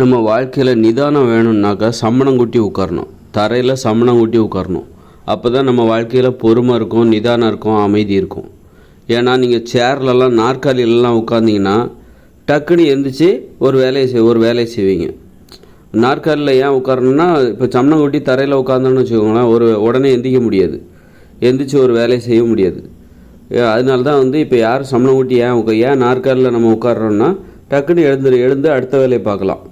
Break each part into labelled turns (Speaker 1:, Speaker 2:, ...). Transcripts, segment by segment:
Speaker 1: நம்ம வாழ்க்கையில் நிதானம் வேணும்னாக்கா சம்மணங்குட்டி உட்காரணும் தரையில் சம்மணம் உட்காரணும் அப்போ தான் நம்ம வாழ்க்கையில் பொறுமை இருக்கும் நிதானம் இருக்கும் அமைதி இருக்கும். ஏன்னா நீங்கள் சேர்லலாம் நாற்காலியிலலாம் உட்காந்திங்கன்னா டக்குன்னு எந்திரிச்சு ஒரு வேலையை செய் ஒரு வேலையை செய்வீங்க. நாற்காலியில் ஏன் உட்காரணும்னா இப்போ சம்மணம் கொட்டி தரையில் உட்காந்தோன்னு வச்சுக்கோங்களேன் ஒரு உடனே எந்திரிக்க முடியாது. எந்திரிச்சு ஒரு வேலையை செய்ய முடியாது. அதனால தான் வந்து இப்போ யார் சம்மணம் கொட்டி ஏன் உட்கா ஏன் நாற்காலியில் நம்ம உட்காரோன்னா டக்குன்னு எழுந்து எழுந்து அடுத்த வேலையை பார்க்கலாம்.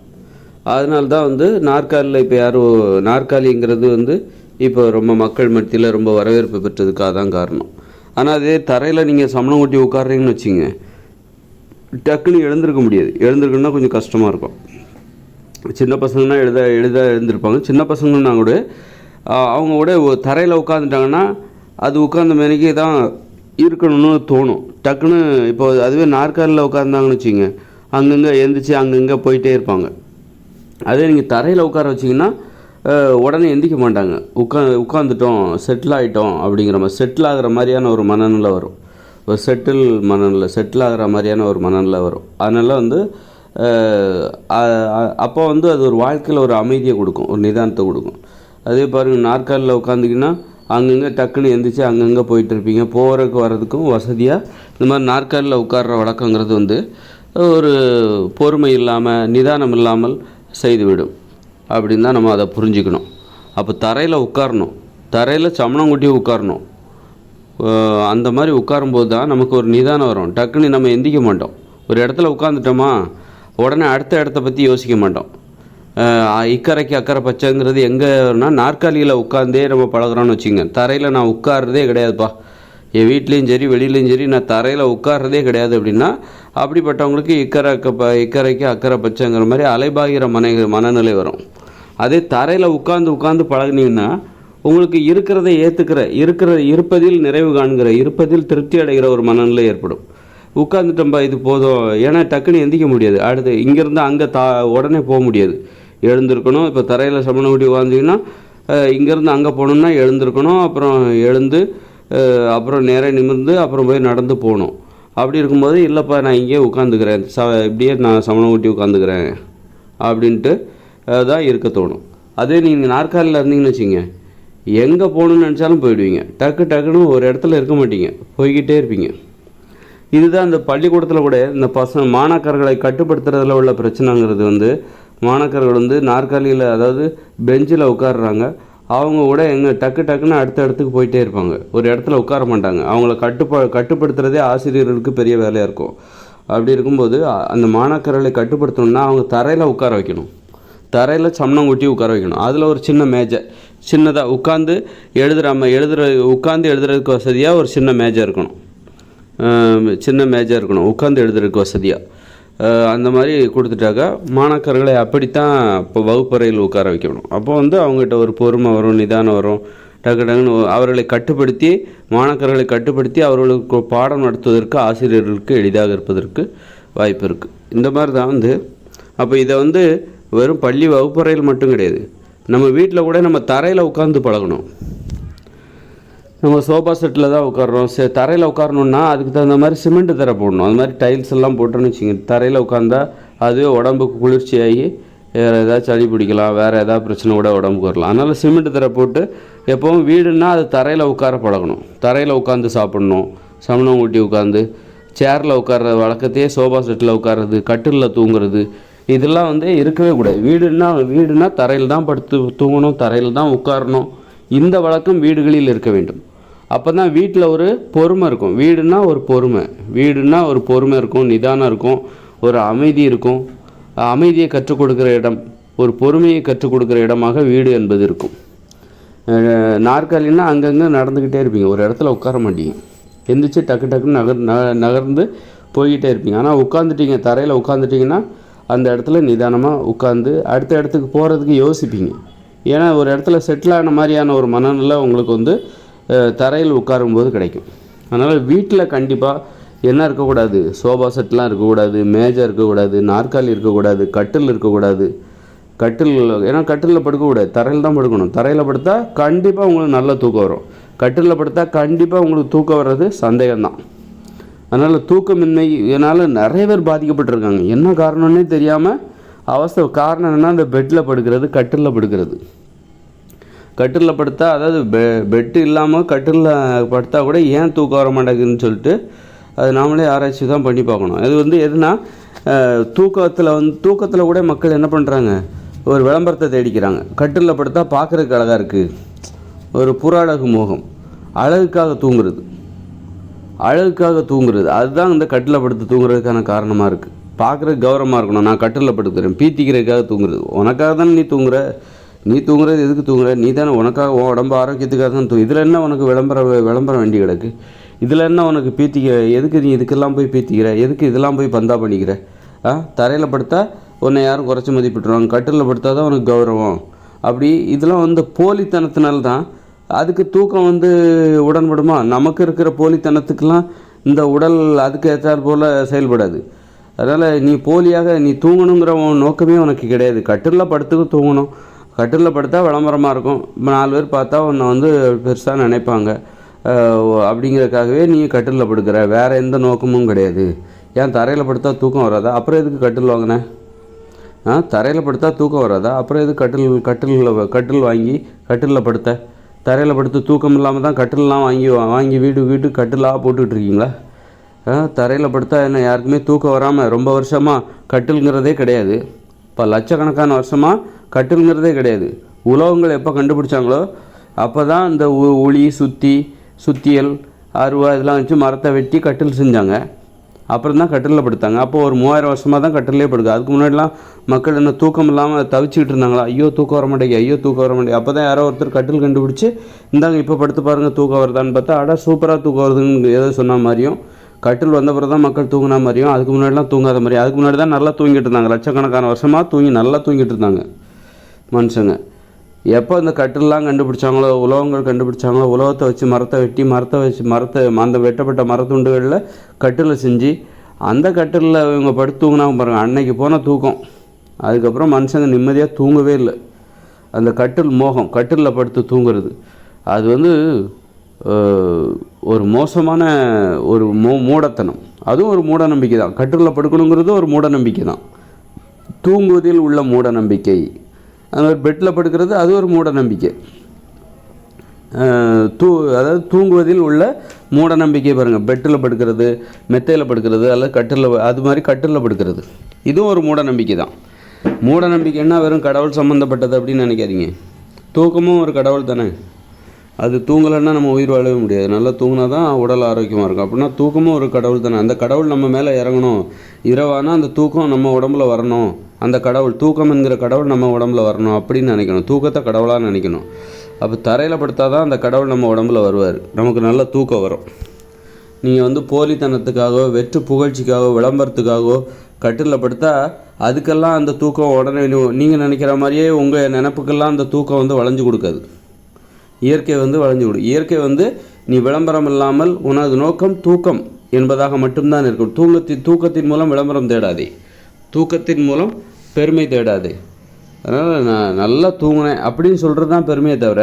Speaker 1: அதனால தான் வந்து நாற்காலியில் இப்போ யாரும் நாற்காலிங்கிறது வந்து இப்போ ரொம்ப மக்கள் மத்தியில் ரொம்ப வரவேற்பு பெற்றதுக்காக தான் காரணம். ஆனால் அதே தரையில் நீங்கள் சமணம் கொட்டி உட்கார்றீங்கன்னு வச்சுங்க டக்குன்னு எழுந்திருக்க முடியாது. எழுந்திருக்குன்னா கொஞ்சம் கஷ்டமாக இருக்கும். சின்ன பசங்கன்னா எழுத எழுத எழுந்திருப்பாங்க. சின்ன பசங்கன்னா கூட அவங்க கூட தரையில் உட்காந்துட்டாங்கன்னா அது உட்காந்த மேனிக்கு தான் இருக்கணும்னு தோணும். டக்குன்னு இப்போ அதுவே நாற்காலில் உட்காந்தாங்கன்னு வச்சுங்க அங்கங்கே எழுந்திரிச்சு அங்கங்கே போயிட்டே இருப்பாங்க. அதே நீங்கள் தரையில் உட்கார வச்சிங்கன்னா உடனே எந்திரிக்க மாட்டாங்க. உட்கா உட்காந்துட்டோம் செட்டில் ஆகிட்டோம் அப்படிங்கிற மாதிரி செட்டில் ஆகிற மாதிரியான ஒரு மனநிலை வரும். ஒரு செட்டில் மனநிலை செட்டில் ஆகிற மாதிரியான ஒரு மனநிலை வரும். அதனால் வந்து அப்போ வந்து அது ஒரு வாழ்க்கையில் ஒரு அமைதியை கொடுக்கும் ஒரு நிதானத்தை கொடுக்கும். அதே பாருங்கள் நாற்காலில் உட்காந்திங்கன்னா அங்கங்கே டக்குன்னு எந்திரிச்சு அங்கங்கே போயிட்டு இருப்பீங்க. போகிறதுக்கு வர்றதுக்கும் வசதியாக இந்த மாதிரி நாற்காலில் உட்கார்ற வழக்கங்கிறது வந்து ஒரு பொறுமை இல்லாமல் நிதானம் இல்லாமல் செய்துவிடும். அப்படின்னு தான் நம்ம அதை புரிஞ்சுக்கணும். அப்போ தரையில் உட்காரணும். தரையில் சமணம் கொட்டி உட்காரணும். அந்த மாதிரி உட்காரும்போது தான் நமக்கு ஒரு நிதானம் வரும். டக்குன்னு நம்ம எந்திக்க மாட்டோம். ஒரு இடத்துல உட்காந்துட்டோமா உடனே அடுத்த இடத்த பற்றி யோசிக்க மாட்டோம். இக்கரைக்கு அக்கறை பச்சைங்கிறது எங்கேனா நாற்காலியில் உட்காந்தே நம்ம பழகிறோன்னு வச்சுங்க தரையில் நான் உட்கார்றதே கிடையாதுப்பா. என் வீட்லேயும் சரி வெளியிலையும் சரி நான் தரையில் உட்கார்றதே கிடையாது அப்படின்னா அப்படிப்பட்டவங்களுக்கு இக்கரை ப இக்கரைக்கு அக்கறை பச்சைங்கிற மாதிரி அலைபாகிற மன மனநிலை வரும். அதே தரையில் உட்காந்து உட்காந்து பழகுனீங்கன்னா உங்களுக்கு இருக்கிறதை ஏற்றுக்கிற இருக்கிற இருப்பதில் நிறைவு காண்கிற இருப்பதில் திருப்தி அடைகிற ஒரு மனநிலை ஏற்படும். உட்காந்துட்டோம்பா இது போதும். ஏன்னா டக்குன்னு எந்திக்க முடியாது. அடுத்து இங்கேருந்து அங்கே தா உடனே போக முடியாது. எழுந்திருக்கணும். இப்போ தரையில் சமண முடி உட்காந்திங்கன்னா இங்கேருந்து அங்கே போகணுன்னா எழுந்திருக்கணும். அப்புறம் எழுந்து அப்புறம் நேராக நிமிர்ந்து அப்புறம் போய் நடந்து போகணும். அப்படி இருக்கும்போது இல்லைப்பா நான் இங்கேயே உட்காந்துக்கிறேன். ச இப்படியே நான் சமணம் ஊட்டி உட்காந்துக்கிறேன். அப்படின்ட்டு தான் இருக்க தோணும். அதே நீங்கள் நாற்காலியில் இருந்தீங்கன்னு வச்சுங்க எங்கே போகணுன்னு நினச்சாலும் போயிடுவீங்க. டக்கு டக்குன்னு ஒரு இடத்துல இருக்க மாட்டீங்க. போய்கிட்டே இருப்பீங்க. இதுதான் அந்த பள்ளிக்கூடத்தில் கூட இந்த பசங்க மாணாக்கர்களை கட்டுப்படுத்துறதுல உள்ள பிரச்சனைங்கிறது வந்து மாணாக்கர்கள் வந்து நாற்காலியில் அதாவது பெஞ்சில் உட்காடுறாங்க அவங்க கூட எங்கே டக்கு டக்குன்னு அடுத்த இடத்துக்கு போயிட்டே இருப்பாங்க. ஒரு இடத்துல உட்கார மாட்டாங்க. அவங்கள கட்டுப்ப கட்டுப்படுத்துகிறதே ஆசிரியர்களுக்கு பெரிய வேலையாக இருக்கும். அப்படி இருக்கும்போது அந்த மாணாக்கர்களை கட்டுப்படுத்தணும்னா அவங்க தரையில் உட்கார வைக்கணும். தரையில் சம்னம் கொட்டி உட்கார வைக்கணும். அதில் ஒரு சின்ன மேஜை சின்னதாக உட்காந்து எழுதுறாம எழுதுற உட்காந்து எழுதுறதுக்கு வசதியாக ஒரு சின்ன மேஜை இருக்கணும். சின்ன மேஜை இருக்கணும். உட்காந்து எழுதுறதுக்கு வசதியாக அந்த மாதிரி கொடுத்துட்டாக்கா மாணாக்கர்களை அப்படித்தான் இப்போ வகுப்பறையில் உட்கார வைக்கணும். அப்போ வந்து அவங்ககிட்ட ஒரு பொறுமை வரும் நிதானம் வரும். டக்கு டக்குன்னு அவர்களை கட்டுப்படுத்தி மாணாக்கர்களை கட்டுப்படுத்தி அவர்களுக்கு பாடம் நடத்துவதற்கு ஆசிரியர்களுக்கு எளிதாக இருப்பதற்கு வாய்ப்பு இருக்குது இந்த மாதிரி தான் வந்து அப்போ இதை வந்து வெறும் பள்ளி வகுப்பறையில் மட்டும் கிடையாது. நம்ம வீட்டில் கூட நம்ம தரையில் உட்காந்து பழகணும். நம்ம சோஃபா செட்டில் தான் உட்காடுறோம் சரி தரையில் உட்காரணுன்னா அதுக்கு தகுந்த மாதிரி சிமெண்ட் தரை போடணும். அது மாதிரி டைல்ஸ் எல்லாம் போட்டோன்னு வச்சுங்க தரையில் உட்காந்தா அதுவே உடம்புக்கு குளிர்ச்சியாகி வேறு ஏதாவது சளி பிடிக்கலாம் வேறு ஏதாவது பிரச்சனை கூட உடம்புக்கு வரலாம். அதனால் சிமெண்ட் தரை போட்டு எப்போவும் வீடுன்னா அது தரையில் உட்கார பழகணும். தரையில் உட்காந்து சாப்பிடணும். சமணம் ஊட்டி உட்காந்து சேரில் உட்கார்ற வழக்கத்தையே சோஃபா செட்டில் உட்கார்றது கட்டிலில் தூங்குறது இதெல்லாம் வந்து இருக்கவே கூடாது. வீடுன்னா வீடுனா தரையில் தான் படுத்து தூங்கணும் தரையில் தான் உட்காரணும். இந்த வழக்கம் வீடுகளில் இருக்க வேண்டும். அப்போ தான் வீட்டில் ஒரு பொறுமை இருக்கும். வீடுனா ஒரு பொறுமை. வீடுனா ஒரு பொறுமை இருக்கும் நிதானம் இருக்கும் ஒரு அமைதி இருக்கும். அமைதியை கற்றுக் கொடுக்குற இடம் ஒரு பொறுமையை கற்றுக் கொடுக்குற இடமாக வீடு என்பது இருக்கும். அஹ் நாற்காலின்னா அங்கங்கே நடந்துக்கிட்டே இருப்பீங்க. ஒரு இடத்துல உட்கார மாட்டீங்க. எந்திரிச்சு டக்கு டக்குன்னு நகர் ந- நகர்ந்து போய்கிட்டே இருப்பீங்க. ஆனால் உட்காந்துட்டீங்க தரையில் உட்காந்துட்டிங்கன்னா அந்த இடத்துல நிதானமாக உட்காந்து அடுத்த இடத்துக்கு போகிறதுக்கு யோசிப்பீங்க. ஏன்னா ஒரு இடத்துல செட்டில் ஆன மாதிரியான ஒரு மனநிலை உங்களுக்கு வந்து தரையில் உட்காரும்போது கிடைக்கும். அதனால் வீட்டில் கண்டிப்பாக என்ன இருக்கக்கூடாது? சோபா செட்லாம் இருக்கக்கூடாது மேஜை இருக்கக்கூடாது நாற்காலி இருக்கக்கூடாது கட்டில் இருக்கக்கூடாது. கட்டில் ஏன்னா கட்டிலில் படுக்கக்கூடாது. தரையில் தான் படுக்கணும். தரையில் படுத்தா கண்டிப்பாக உங்களுக்கு நல்ல தூக்கம் வரும். கட்டிலில் படுத்தா கண்டிப்பாக உங்களுக்கு தூக்கம் வர்றது சந்தேகம்தான். அதனால் தூக்கமின்மை இதனால் நிறைய பேர் பாதிக்கப்பட்டிருக்காங்க. என்ன காரணம்னே தெரியாமல் அவஸ்தை காரணம் என்னென்னா அந்த பெட்டில் படுக்கிறது கட்டிலில் படுக்கிறது. கட்டிலில் படுத்தா அதாவது பெ பெட்டு இல்லாமல் கட்டிலில் படுத்தா கூட ஏன் தூக்கம் வர மாட்டேங்குதுன்னு சொல்லிட்டு அது நாமளே ஆராய்ச்சி தான் பண்ணி பார்க்கணும். அது வந்து எதுனா தூக்கத்தில் வந்து தூக்கத்தில் கூட மக்கள் என்ன பண்ணுறாங்க ஒரு விளம்பரத்தை தேடிக்கிறாங்க. கட்டிலில் படுத்தா பார்க்குறதுக்கு அழகாக இருக்குது ஒரு புறாடகு மோகம். அழகுக்காக தூங்குறது. அழகுக்காக தூங்குறது. அதுதான் இந்த கட்டில் படுத்து தூங்குறதுக்கான காரணமாக இருக்குது பார்க்குறதுக்கு கௌரவமாக இருக்கணும். நான் கட்டிலில் படுத்துக்கிறேன் பீத்திக்கிறதுக்காக தூங்குறது. உனக்காக தானே நீ தூங்குற? நீ தூங்குறது எதுக்கு தூங்குற? நீ தானே உனக்காக உன் உடம்பு ஆரோக்கியத்துக்காக தான் தூ இதில் என்ன உனக்கு விளம்பரம் விளம்பரம் வேண்டி கிடக்கு? இதில் என்ன உனக்கு பீத்திக்க எதுக்கு நீ இதுக்கெல்லாம் போய் பீத்திக்கிற? எதுக்கு இதெல்லாம் போய் பந்தா பண்ணிக்கிற? ஆ? தரையில் படுத்தா உன்னை யாரும் குறைச்சி மதிப்பிட்டுருவாங்க. கட்டிலில் படுத்தா தான் உனக்கு கௌரவம். அப்படி இதெல்லாம் வந்து போலித்தனத்தினால தான் அதுக்கு தூக்கம் வந்து உடன்படுமா? நமக்கு இருக்கிற போலித்தனத்துக்கெல்லாம் இந்த உடல் அதுக்கு ஏற்றாற் போல் செயல்படாது. அதனால் நீ போலியாக நீ தூங்கணுங்கிற உன் நோக்கமே உனக்கு கிடையாது. கட்டிலில் படுத்துக்க தூங்கணும். கட்டிலில் படுத்தா விளம்பரமாக இருக்கும். இப்போ நாலு பேர் பார்த்தா உன்னை வந்து பெருசாக நினைப்பாங்க. அப்படிங்கிறதுக்காகவே நீ கட்டிலில் படுக்கிற. வேறு எந்த நோக்கமும் கிடையாது. ஏன் தரையில் படுத்தா தூக்கம் வராதா? அப்புறம் எதுக்கு கட்டில் வாங்கினேன் ஆ தரையில் படுத்தா தூக்கம் வராதா? அப்புறம் எதுக்கு கட்டில் கட்டிலில் கட்டில் வாங்கி கட்டிலில் படுத்த? தரையில் படுத்து தூக்கம் இல்லாமல் தான் கட்டிலெலாம் வாங்கி வாங்கி வீடு வீடு கட்டிலாக போட்டுக்கிட்டு இருக்கீங்களா? ஆ தரையில் படுத்தா என்ன யாருக்குமே தூக்கம் வராமல் ரொம்ப வருஷமாக கட்டில்ங்கிறதே கிடையாது. இப்போ லட்சக்கணக்கான வருஷமாக கட்டில்ங்கிறதே கிடையாது. உலோகங்கள் எப்போ கண்டுபிடிச்சாங்களோ அப்போ தான் இந்த உ- உளி சுத்தி சுத்தியல் அருவா இதெல்லாம் வச்சு மரத்தை வெட்டி கட்டில் செஞ்சாங்க. அப்புறம் தான் கட்டிலில் படுத்தாங்க. அப்போ ஒரு மூவாயிரம் வருஷமாக தான் கட்டிலே படுக்கு அதுக்கு முன்னாடிலாம் மக்கள் என்ன தூக்கம் இல்லாமல் தவிச்சிக்கிட்டு இருந்தாங்களா? ஐயோ தூக்கம் வர மாட்டேங்க ஐயோ தூக்கம் வர மாட்டேங்க அப்போ தான் யாரோ ஒருத்தர் கட்டில் கண்டுபிடிச்சி இந்தாங்க இப்போ படுத்து பாருங்கள் தூக்கம் வருதான்னு பார்த்தா அடா சூப்பராக தூக்கம் வருதுன்னு ஏதோ சொன்ன மாதிரியும் கட்டில் வந்த பிறகு தான் மக்கள் தூங்கின மாதிரியும் அதுக்கு முன்னாடிலாம் தூங்காத மாதிரி அதுக்கு முன்னாடி தான் நல்லா தூங்கிட்டு இருந்தாங்க. லட்சக்கணக்கான வருஷமாக தூங்கி நல்லா தூங்கிட்டு இருந்தாங்க மனுஷங்க. எப்போ இந்த கட்டிலெலாம் கண்டுபிடிச்சாங்களோ உலோகங்கள் கண்டுபிடிச்சாங்களோ உலோகத்தை வச்சு மரத்தை வெட்டி மரத்தை வச்சு மரத்தை அந்த வெட்டப்பட்ட மரத்துண்டுகளில் கட்டில் செஞ்சு அந்த கட்டிலில் இவங்க படுத்து தூங்கினாங்க பாருங்கள் அன்னைக்கு போன தூக்கம். அதுக்கப்புறம் மனுஷங்க நிம்மதியாக தூங்கவே இல்லை. அந்த கட்டில் மோகம் கட்டிலில் படுத்து தூங்குறது. அது வந்து ஒரு மோசமான ஒரு மோ மூடத்தனம். அதுவும் ஒரு மூட நம்பிக்கை தான். கட்டிலில் படுக்கணுங்கிறது ஒரு மூட நம்பிக்கை தான். தூங்குவதில் உள்ள மூட நம்பிக்கை அந்த பெட்டில் படுக்கிறது அது ஒரு மூட நம்பிக்கை தூ அதாவது தூங்குவதில் உள்ள மூட நம்பிக்கை பாருங்கள் பெட்டில் படுக்கிறது மெத்தையில் படுக்கிறது அல்லது கட்டில் அது மாதிரி கட்டிலில் படுக்கிறது. இதுவும் ஒரு மூட நம்பிக்கை தான். மூட நம்பிக்கைன்னா வெறும் கடவுள் சம்மந்தப்பட்டது அப்படின்னு நினைக்காதீங்க. தூக்கமும் ஒரு கடவுள் தானே. அது தூங்கலைன்னா நம்ம உயிர் வாழவே முடியாது. நல்லா தூங்கினா தான் உடல் ஆரோக்கியமாக இருக்கும். அப்படின்னா தூக்கமும் ஒரு கடவுள் தானே. அந்த கடவுள் நம்ம மேலே இறங்கணும். இரவானா அந்த தூக்கம் நம்ம உடம்புல வரணும். அந்த கடவுள் தூக்கம் என்கிற கடவுள் நம்ம உடம்புல வரணும் அப்படின்னு நினைக்கணும். தூக்கத்தை கடவுளாக நினைக்கணும். அப்போ தரையில் படுத்தா தான் அந்த கடவுள் நம்ம உடம்புல வருவார். நமக்கு நல்ல தூக்கம் வரும். நீங்கள் வந்து போலித்தனத்துக்காகவோ வெற்று புகழ்ச்சிக்காகவோ விளம்பரத்துக்காகவோ கட்டிலில் படுத்தா அதுக்கெல்லாம் அந்த தூக்கம் உடனே நீங்கள் நினைக்கிற மாதிரியே உங்கள் நினப்புக்கெல்லாம் அந்த தூக்கம் வந்து வளைஞ்சு கொடுக்காது. இயற்கை வந்து வளைஞ்சு இயற்கை வந்து நீ விளம்பரம் இல்லாமல் உனது நோக்கம் தூக்கம் என்பதாக மட்டும்தான் இருக்கும். தூங்கத்தின் தூக்கத்தின் மூலம் விளம்பரம் தேடாதே. தூக்கத்தின் மூலம் பெருமை தேடாதே. அதனால் நான் நல்லா தூங்கினேன் அப்படின்னு சொல்கிறது தான் பெருமையை தவிர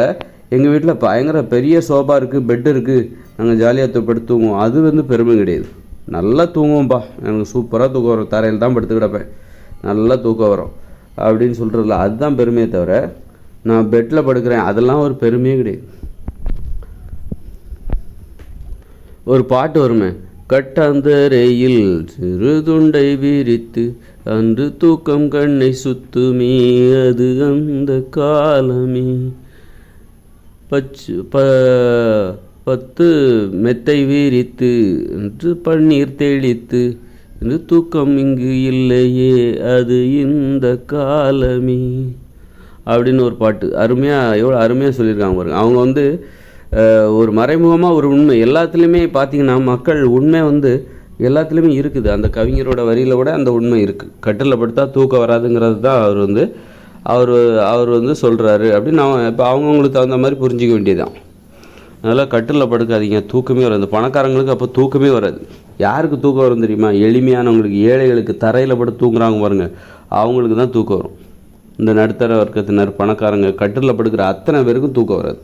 Speaker 1: எங்கள் வீட்டில் பயங்கர பெரிய சோபா இருக்குது பெட் இருக்குது நாங்கள் ஜாலியாக படுத்து தூங்குவோம். அது வந்து பெருமை கிடையாது. நல்லா தூங்குவோம்ப்பா எனக்கு சூப்பராக தூக்கம் வரும். தரையில் தான் படுத்து கிடப்பேன். நல்லா தூக்கம் வரும். அப்படின்னு சொல்கிறதுல அதுதான் பெருமையை தவிர நான் பெட்டில் படுக்கிறேன். அதெல்லாம் ஒரு பெருமையே கிடையாது. ஒரு பாட்டு வருமே. கட்டந்தரையில் சிறு துண்டை விரித்து அன்று தூக்கம் கண்ணை சுத்துமே அது அந்த காலமே. பச்சு ப பத்து மெத்தை விரித்து என்று பன்னீர் தெளித்து என்று தூக்கம் இங்கு இல்லையே அது இந்த காலமே. அப்படின்னு ஒரு பாட்டு. அருமையாக எவ்வளோ அருமையாக சொல்லியிருக்காங்க பாருங்க. அவங்க வந்து ஒரு மறைமுகமாக ஒரு உண்மை. எல்லாத்துலேயுமே பார்த்தீங்கன்னா மக்கள் உண்மை வந்து எல்லாத்துலேயுமே இருக்குது. அந்த கவிஞரோட வரியில் கூட அந்த உண்மை இருக்குது கட்டிலில் படுத்தா தூக்கம் வராதுங்கிறது தான் அவர் வந்து அவர் அவர் வந்து சொல்கிறாரு அப்படின்னு நான் இப்போ அவங்கவுங்களுக்கு தகுந்த மாதிரி புரிஞ்சிக்க வேண்டியதுதான். அதனால் கட்டிலில் படுக்காதீங்க. தூக்கமே வராது. பணக்காரங்களுக்கு அப்போ தூக்கமே வராது. யாருக்கு தூக்கம் வரும் தெரியுமா? எளிமையானவங்களுக்கு ஏழைகளுக்கு தரையில் படுத்து தூங்குறாங்க பாருங்கள் அவங்களுக்கு தான் தூக்கம் வரும். இந்த நடுத்தர வர்க்கத்தினர் பணக்காரங்க கட்டிலில் படுக்கிற அத்தனை பேருக்கும் தூக்கம் வராது.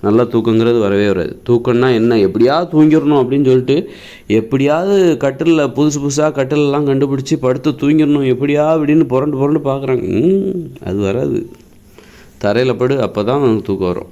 Speaker 1: நல்லா தூக்கங்கிறது வரவே வராது. தூக்கம்னா என்ன? எப்படியாவது தூங்கிடணும் அப்படின்னு சொல்லிட்டு எப்படியாவது கட்டிலில் புதுசு புதுசாக கட்டிலெல்லாம் கண்டுபிடிச்சி படுத்து தூங்கிடணும். எப்படியா அப்படின்னு புரண்டு புரண்டு பார்க்குறாங்க. ம், அது வராது. தரையில் படு அப்போ தான் தூக்கம் வரும்.